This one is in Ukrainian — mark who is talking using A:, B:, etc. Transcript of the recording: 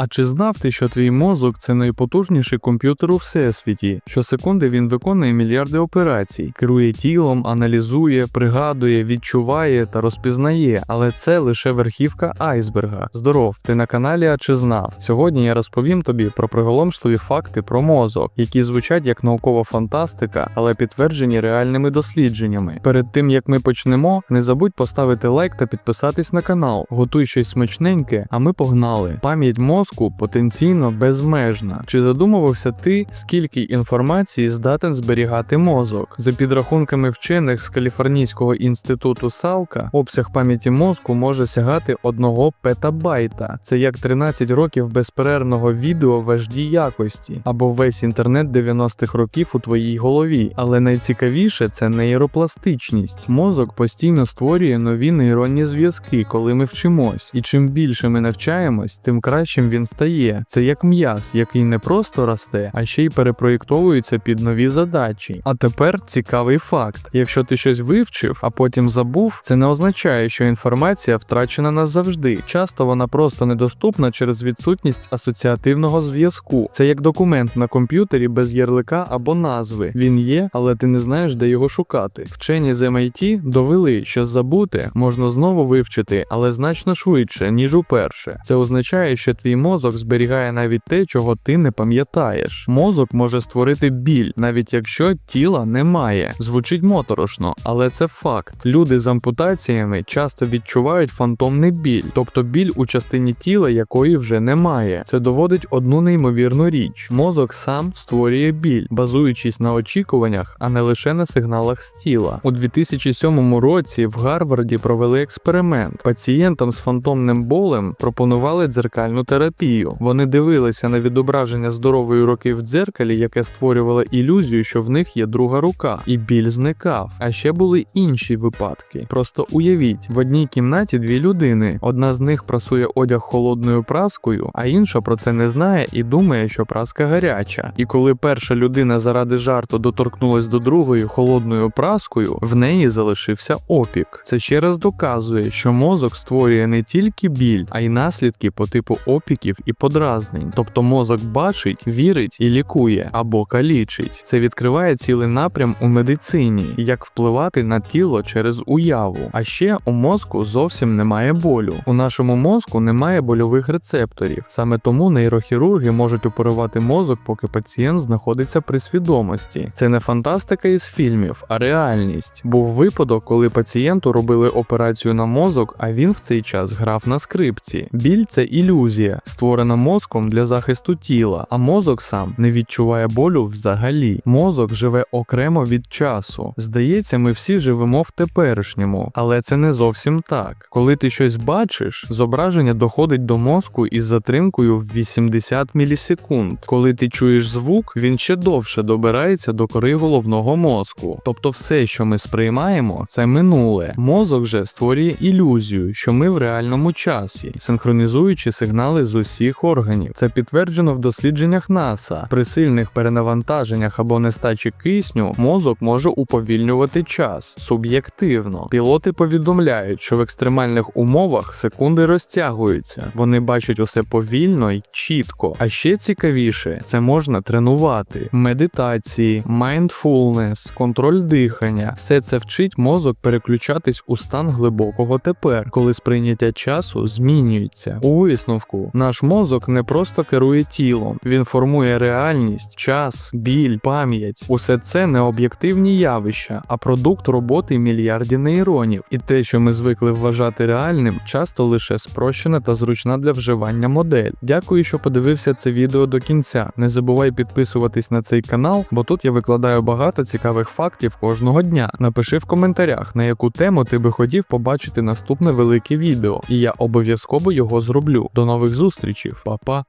A: А чи знав ти, що твій мозок це найпотужніший комп'ютер у всесвіті? Щосекунди він виконує мільярди операцій, керує тілом, аналізує, пригадує, відчуває та розпізнає, але це лише верхівка айсберга. Здоров, ти на каналі А чи знав? Сьогодні я розповім тобі про приголомшливі факти про мозок, які звучать як наукова фантастика, але підтверджені реальними дослідженнями. Перед тим як ми почнемо, не забудь поставити лайк та підписатись на канал. Готуй щось смачненьке, а ми погнали. Пам'ять мозку потенційно безмежна. Чи задумувався ти, скільки інформації здатен зберігати мозок? За підрахунками вчених з Каліфорнійського інституту Салка, обсяг пам'яті мозку може сягати 1 петабайта. Це як 13 років безперервного відео в HD якості, або весь інтернет 90-х років у твоїй голові. Але найцікавіше це нейропластичність. Мозок постійно створює нові нейронні зв'язки, коли ми вчимось. І чим більше ми навчаємось, тим кращим він стає. Це як м'яз, який не просто росте, а ще й перепроєктовується під нові задачі. А тепер цікавий факт: якщо ти щось вивчив, а потім забув, це не означає, що інформація втрачена назавжди. Часто вона просто недоступна через відсутність асоціативного зв'язку. Це як документ на комп'ютері без ярлика або назви. Він є, але ти не знаєш, де його шукати. Вчені з MIT довели, що забути можна знову вивчити, але значно швидше, ніж уперше. Це означає, що твій мозок зберігає навіть те, чого ти не пам'ятаєш. Мозок може створити біль, навіть якщо тіла немає. Звучить моторошно, але це факт. Люди з ампутаціями часто відчувають фантомний біль, тобто біль у частині тіла, якої вже немає. Це доводить одну неймовірну річ: мозок сам створює біль, базуючись на очікуваннях, а не лише на сигналах з тіла. У 2007 році в Гарварді провели експеримент. Пацієнтам з фантомним болем пропонували дзеркальну терапію. Вони дивилися на відображення здорової руки в дзеркалі, яке створювало ілюзію, що в них є друга рука, і біль зникав. А ще були інші випадки. Просто уявіть, в одній кімнаті дві людини. Одна з них прасує одяг холодною праскою, а інша про це не знає і думає, що праска гаряча. І коли перша людина заради жарту доторкнулась до другої холодною праскою, в неї залишився опік. Це ще раз доказує, що мозок створює не тільки біль, а й наслідки по типу опіків і подразнень. Тобто мозок бачить, вірить і лікує або калічить. Це відкриває цілий напрям у медицині, як впливати на тіло через уяву. А ще у мозку зовсім немає болю. У нашому мозку немає больових рецепторів. Саме тому нейрохірурги можуть оперувати мозок, поки пацієнт знаходиться при свідомості. Це не фантастика із фільмів, а реальність. Був випадок, коли пацієнту робили операцію на мозок, а він в цей час грав на скрипці. Біль це ілюзія, створена мозком для захисту тіла, а мозок сам не відчуває болю взагалі. Мозок живе окремо від часу. Здається, ми всі живемо в теперішньому, але це не зовсім так. Коли ти щось бачиш, зображення доходить до мозку із затримкою в 80 мілісекунд. Коли ти чуєш звук, він ще довше добирається до кори головного мозку. Тобто, все, що ми сприймаємо, це минуле. Мозок же створює ілюзію, що ми в реальному часі, синхронізуючи сигнали з усіх органів. Це підтверджено в дослідженнях НАСА. При сильних перенавантаженнях або нестачі кисню мозок може уповільнювати час суб'єктивно. Пілоти повідомляють, що в екстремальних умовах секунди розтягуються. Вони бачать усе повільно і чітко. А ще цікавіше, це можна тренувати. Медитації, mindfulness, контроль дихання. Все це вчить мозок переключатись у стан глибокого тепер, коли сприйняття часу змінюється. У висновку наш мозок не просто керує тілом, він формує реальність, час, біль, пам'ять. Усе це не об'єктивні явища, а продукт роботи мільярдів нейронів. І те, що ми звикли вважати реальним, часто лише спрощена та зручна для вживання модель. Дякую, що подивився це відео до кінця. Не забувай підписуватись на цей канал, бо тут я викладаю багато цікавих фактів кожного дня. Напиши в коментарях, на яку тему ти би хотів побачити наступне велике відео, і я обов'язково його зроблю. До нових зустрічей, Па-па!